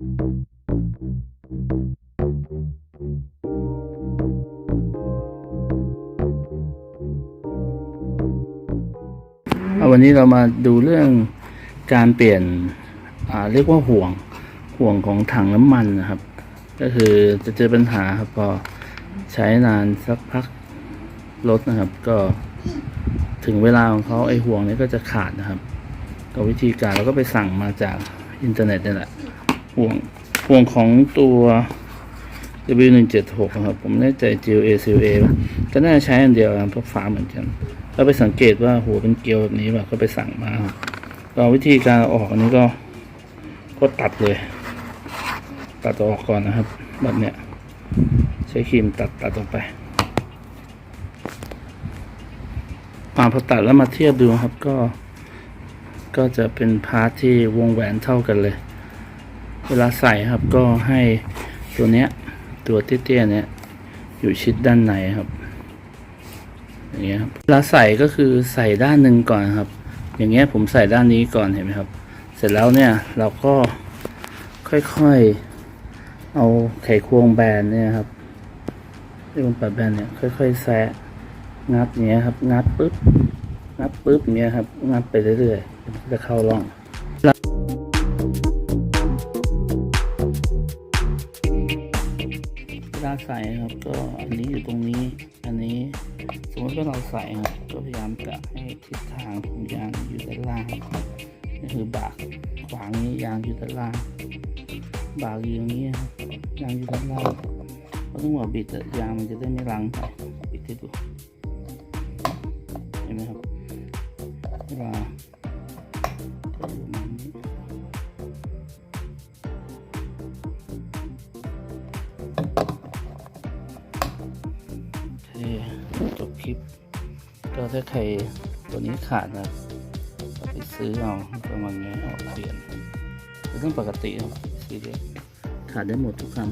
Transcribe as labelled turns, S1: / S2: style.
S1: วันนี้เรามาดูเรื่องการเปลี่ยนเรียกว่าห่วงห่วงของถังน้ำมันนะครับ ก็คือจะเจอปัญหาครับพอใช้นานสักพักรถนะครับ ก็ถึงเวลาของเขาไอห่วงนี้ก็จะขาดนะครับ ก็วิธีการเราก็ไปสั่งมาจากอินเทอร์เน็ตนี่แหละ ห่วงห่วงของตัว W176 ครับ ผมแน่ใจ GLA CLA ก็น่าใช้อันเดียวกันเพราะฝาเหมือนกันแล้วไปสังเกตว่าหัวเป็นเกลียวแบบนี้แบบก็ไปสั่งมาครับวิธีการออกอันนี้ก็ก็ตัดเลย ตัดออกก่อนนะครับแบบเนี้ยใช้ครีมตัดตัดออกไปมาพอตัดแล้วมาเทียบดูครับก็ ก็จะเป็นพาร์ทที่วงแหวนเท่ากันเลย เวลาใส่ครับก็ให้ตัวเนี้ยตัวเตี้ยๆเนี้ยอยู่ชิดด้านในครับอย่างเงี้ยครับเวลาใส่ก็คือใส่ด้านหนึ่งก่อนครับ อย่างเงี้ยผมใส่ด้านนี้ก่อนเห็นไหมครับ เสร็จแล้วเนี่ยเราก็ค่อยๆเอาไขควงแบนเนี่ยครับที่มันปัดแบนเนี่ยค่อยๆแซะงัดเนี้ยครับ งัดปุ๊บงัดปุ๊บเนี้ยครับ งัดไปเรื่อยๆจะเข้าร่อง ลาใส่ครับก็อันนี้อยู่ตรงนี้ อันนี้สมมติว่าเราใส่ครับก็พยายามกะให้ทิศทางของยางอยู่ด้านล่างครับนี่คือบากขวางนี้ยางอยู่ด้านล่าง บากอยู่อย่างนี้ครับยางอยู่ด้านล่างเพราะต้องว่าบิดยางมันจะได้ไม่ลังไปบิดให้ดู คลิป ก็ถ้าใครตัวนี้ขาดนะก็ไปซื้อเอาประมาณนี้เอาเปลี่ยนเป็นเรื่องปกติซีเรียสขาดได้หมดทุกคำ